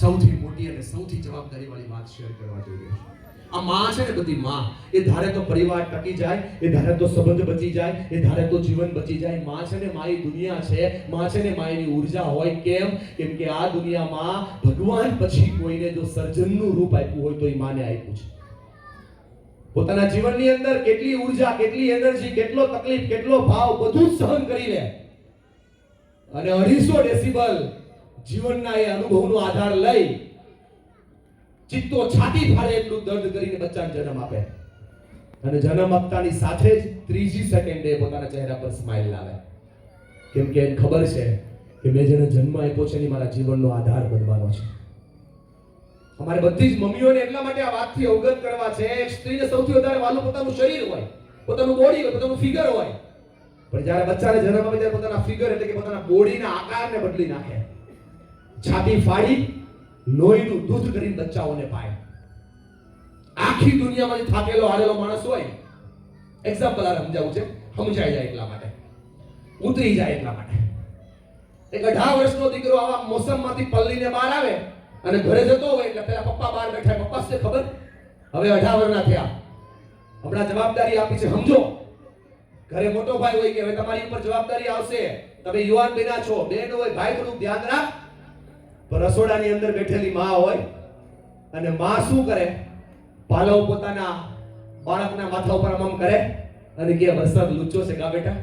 સૌથી મોટી અને સૌથી જવાબદારી વાળી વાત શેર કરવા જોઈએ આ માં છે ને બધી માં. એ ધારે તો પરિવાર ટકી જાય, એ ધારે તો સંબંધ બચી જાય, એ ધારે તો જીવન બચી જાય. માં છે ને મારી દુનિયા છે, માં છે ને માયની ઊર્જા હોય કેમ? કેમ કે આ દુનિયામાં ભગવાન પછી કોઈને જો સર્જનનું રૂપ આપ્યું હોય તો એ માને આપ્યું છે. પોતાના જીવનની અંદર કેટલી ઊર્જા, કેટલી એનર્જી, કેટલો તકલીફ, કેટલો ભાવ બધું સહન કરી લે. અને અઢીસો ડેસિબલ જીવનના એ અનુભવનો આધાર લઈ ચિત્તો છાતી ફાડે એટલું દર્દ કરીને બચ્ચાને જન્મ આપે. અને જન્મ આપતાની સાથે જ ત્રીજી સેકન્ડે પોતાના ચહેરા પર સ્માઇલ લાવે. કેમ કે એને ખબર છે કે મેં જેને જન્મ આપ્યો છે એની મારા જીવનનો આધાર બનવાનો છે. અમારે બધી જ મમ્મીઓને એટલા માટે આ વાતથી અવગત કરવા છે સ્ત્રીને સૌથી વધારે વાલું પોતાનું શરીર હોય, પોતાનું બોડી હોય, પોતાનું ફિગર હોય. પણ જ્યારે બચ્ચાને જન્મ આપે ત્યારે પોતાના ફિગર એટલે કે પોતાના બોડીના આકારને બદલી નાખે. છાતી ફાડી, લોહીનું દૂધ કરીને બચ્ચાઓને પાય. આખી દુનિયામાંથી થાકેલો, હારેલો માણસ હોય એક્ઝામ્પલ આ સમજાવું છે, સમજાઈ જાય એટલા માટે. ઉતરી જાય એટલા માટે. એક અઢાર વર્ષનો દીકરો આવા મોસમમાંથી પલ્લીને બહાર આવે અને ઘરે જતો હોય એટલે પેલા પપ્પા બહાર બેઠા પપ્પા છે ખબર? હવે અઢાર વર્ષના થયા. હમણાં જવાબદારી આપી છે, સમજો. ઘરે મોટો ભાઈ હોય કે હવે તમારી ઉપર જવાબદારી આવશે. તમે યુવાન બેના છો. બેન હોય ભાઈ થોડું ધ્યાન રાખ. રસોડાની અંદર બેઠેલી માં હોય અને માં શું કરે? પાલવ પોતાના બાળકના માથા ઉપર આમ કરે અને કે વરસાદ લુચ્ચો છે કા બેટા.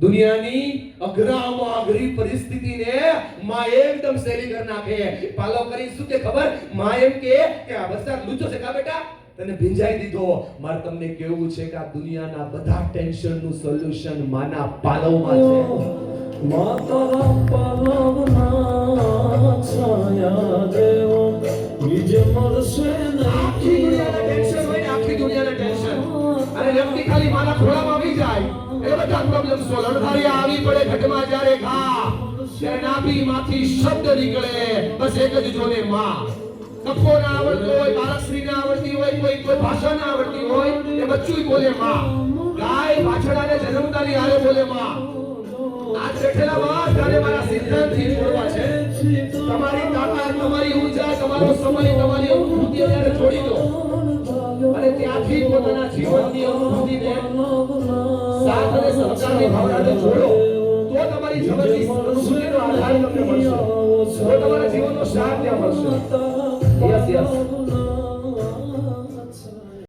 દુનિયાની અઘરામાં અઘરી પરિસ્થિતિને માં એકદમ સહેલી કરી નાખે. પાલવ કરી શું કે ખબર? માં એમ કે કે આ વરસાદ લુચ્ચો છે કા બેટા. તને ભીંજાઈ દીધો. મારે તમને કેવું છે કે આ દુનિયાના બધા ટેન્શનનું સોલ્યુશન માના પાલવમાં છે. માતા પાલવના હોય ભાષા ના આવડતી હોય એ બચ્ચું બોલે માં. ગાય વાછડાને જન્મતાની હારે બોલે માં. આજ બેઠેલા માં મારા સિદ્ધાંતથી જોડવા તમારી તાકાત, તમારી ઊર્જા, તમારો સમય, તમારી જોડી દો અને ત્યાંથી પોતાના જીવનની અનુભૂતિને સાથ અને સહકારની ભાવનાને જોડો તો તમારી જીવનની અનુભૂતિનો આધાર તમને મળશે તો તમારા જીવનનો સાર ત્યાં મળશે યસ યસ